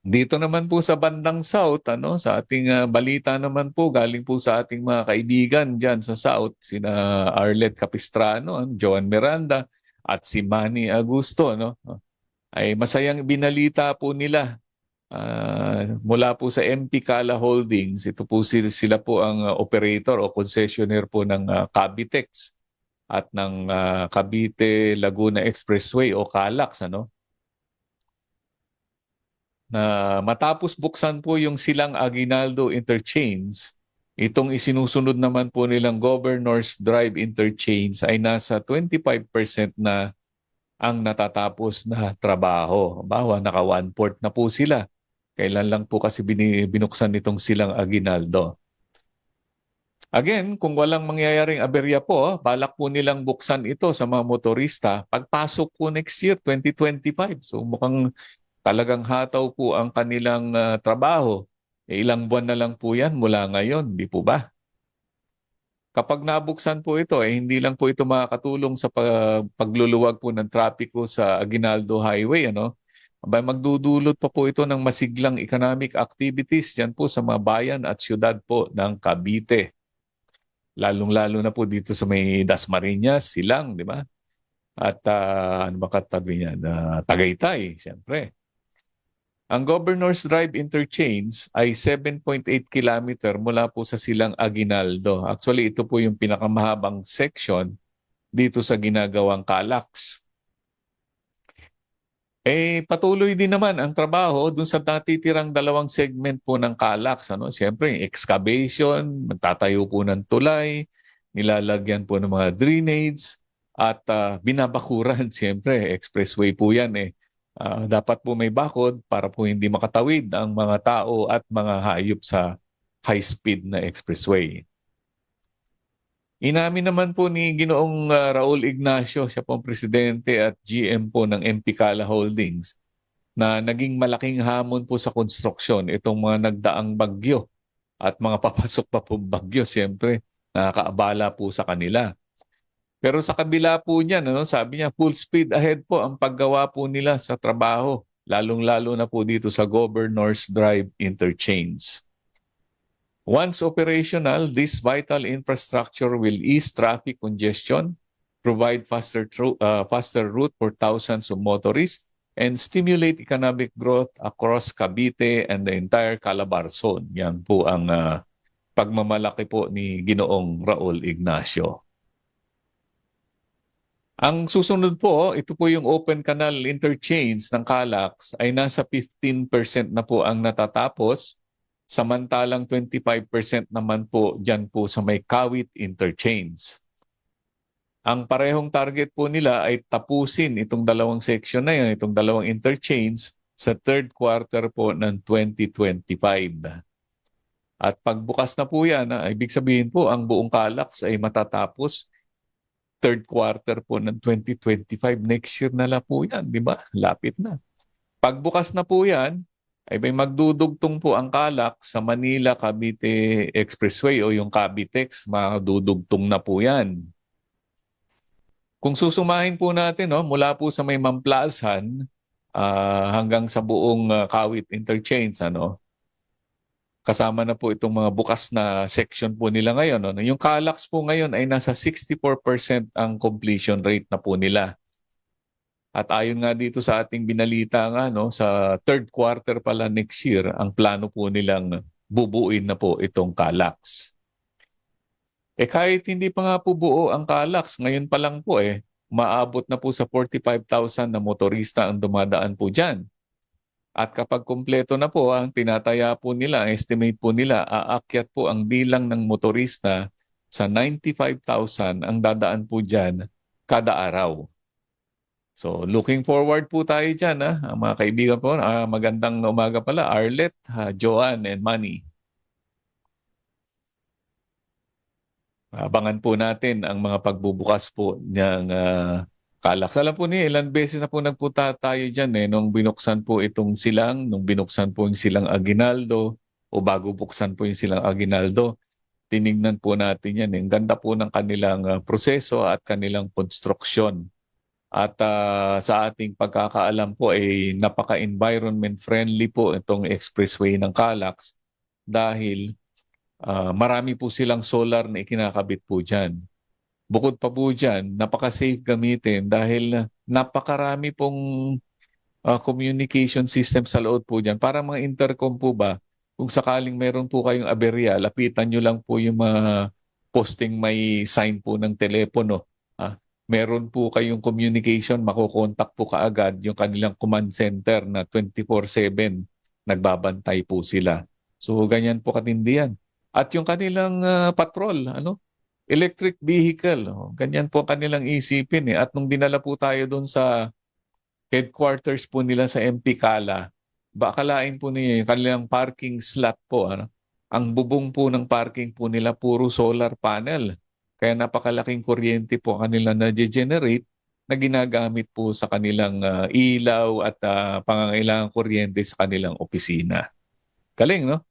Dito naman po sa bandang South, ano, sa ating ah, balita naman po, galing po sa ating mga kaibigan dyan sa South, sina Arlet Capistrano, ano, Joan Miranda, at si Manny Agusto, no? Ay masayang binalita po nila ah, mula po sa MP Kala Holdings. Ito po sila, sila po ang ah, operator o concessionaire po ng ah, Cavitex at ng ah, Cavite Laguna Expressway o CALAX, ano? Na matapos buksan po yung silang Aguinaldo Interchange, itong isinusunod naman po nilang Governor's Drive Interchange ay nasa 25% na ang natatapos na trabaho. Bawa, naka one-fourth na po sila. Kailan lang po kasi binuksan itong silang Aguinaldo. Again, kung walang mangyayaring aberya po, balak po nilang buksan ito sa mga motorista pagpasok po next year, 2025. So mukhang talagang hataw po ang kanilang ah, trabaho. Eh, ilang buwan na lang po yan mula ngayon, di po ba? Kapag nabuksan po ito, eh, hindi lang po ito makakatulong sa pag- pagluluwag po ng trapiko sa Aguinaldo Highway. Ano? Aba, magdudulot pa po ito ng masiglang economic activities dyan po sa mga bayan at syudad po ng Cavite. Lalong-lalo na po dito sa may Dasmariñas, Silang, di ba? At ah, ano ba katabi niya? Ah, Tagaytay, siyempre. Ang Governor's Drive Interchange ay 7.8 kilometer mula po sa Silang Aguinaldo. Actually, ito po yung pinakamahabang section dito sa ginagawang Calax. Eh, patuloy din naman ang trabaho dun sa natitirang dalawang segment po ng Calax. Ano? Siyempre, excavation, magtatayo po ng tulay, nilalagyan po ng mga drainage, at ah, binabakuran, siyempre, expressway po yan eh. Ah, dapat po may bakod para po hindi makatawid ang mga tao at mga hayop sa high-speed na expressway. Inamin naman po ni Ginoong ah, Raul Ignacio, siya po ang presidente at GM po ng MP Kala Holdings, na naging malaking hamon po sa konstruksyon itong mga nagdaang bagyo at mga papasok pa po bagyo, siyempre, nakakaabala po sa kanila. Pero sa kabila po niyan, ano, sabi niya, full speed ahead po ang paggawa po nila sa trabaho, lalong-lalo na po dito sa Governor's Drive Interchange. Once operational, this vital infrastructure will ease traffic congestion, provide faster, uh, faster route for thousands of motorists, and stimulate economic growth across Cavite and the entire Calabar zone. Yan po ang uh, pagmamalaki po ni Ginoong Raul Ignacio. Ang susunod po, ito po yung open canal interchange ng Calax ay nasa 15% na po ang natatapos, samantalang 25% naman po dyan po sa may Kawit interchange. Ang parehong target po nila ay tapusin itong dalawang section na yun, itong dalawang interchange sa third quarter po ng 2025. At pagbukas na po yan, ah, ibig sabihin po ang buong Calax ay matatapos third quarter po ng 2025. Next year na lang po yan, di ba? Lapit na. Pagbukas na po yan, ay may magdudugtong po ang Calak sa Manila-Cavite Expressway o yung Cavitex, magdudugtong na po yan. Kung susumahin po natin, no, mula po sa may Mamplasan ah, hanggang sa buong ah, Kawit Interchange, ano, kasama na po itong mga bukas na section po nila ngayon. Ano? Yung Calax po ngayon ay nasa 64% ang completion rate na po nila. At ayon nga dito sa ating binalita nga, no, sa third quarter pala next year, ang plano po nilang bubuin na po itong Calax. Eh kahit hindi pa nga po buo ang Calax, ngayon pa lang po eh, maabot na po sa 45,000 na motorista ang dumadaan po dyan. At kapag kumpleto na po ang tinataya po nila, estimate po nila, aakyat po ang bilang ng motorista sa 95,000 ang dadaan po dyan kada araw. So looking forward po tayo dyan, ha? ang mga kaibigan po. ah, magandang umaga pala, Arlet, ha, Joanne, and Manny. Abangan po natin ang mga pagbubukas po ng ah, Calax. Alam po niya, ilan beses na po nagpunta tayo dyan eh, nung binuksan po itong silang, nung binuksan po yung silang Aguinaldo, o bago buksan po yung silang Aguinaldo, tinignan po natin yan. eh. Ang ganda po ng kanilang ah, proseso at kanilang konstruksyon. At ah, sa ating pagkakaalam po ay napaka-environment friendly po itong expressway ng Calax dahil ah, marami po silang solar na ikinakabit po dyan. Bukod pa po dyan, napaka-safe gamitin dahil napakarami pong ah, communication system sa loob po dyan. Parang mga intercom po ba, kung sakaling meron po kayong aberya, lapitan nyo lang po yung mga posting may sign po ng telepono. Ah, meron po kayong communication, makukontak po kaagad yung kanilang command center na 24-7 nagbabantay po sila. So ganyan po katindi yan. At yung kanilang ah, patrol, ano? Electric vehicle, oh, ganyan po ang kanilang isipin eh. At nung dinala po tayo doon sa headquarters po nila sa MP Kala, bakalain po niya kanilang parking slot po. Ano? Ang bubong po ng parking po nila puro solar panel. Kaya napakalaking kuryente po kanila na generate na ginagamit po sa kanilang ah, ilaw at ah, pangangailangan kuryente sa kanilang opisina. Galing, no?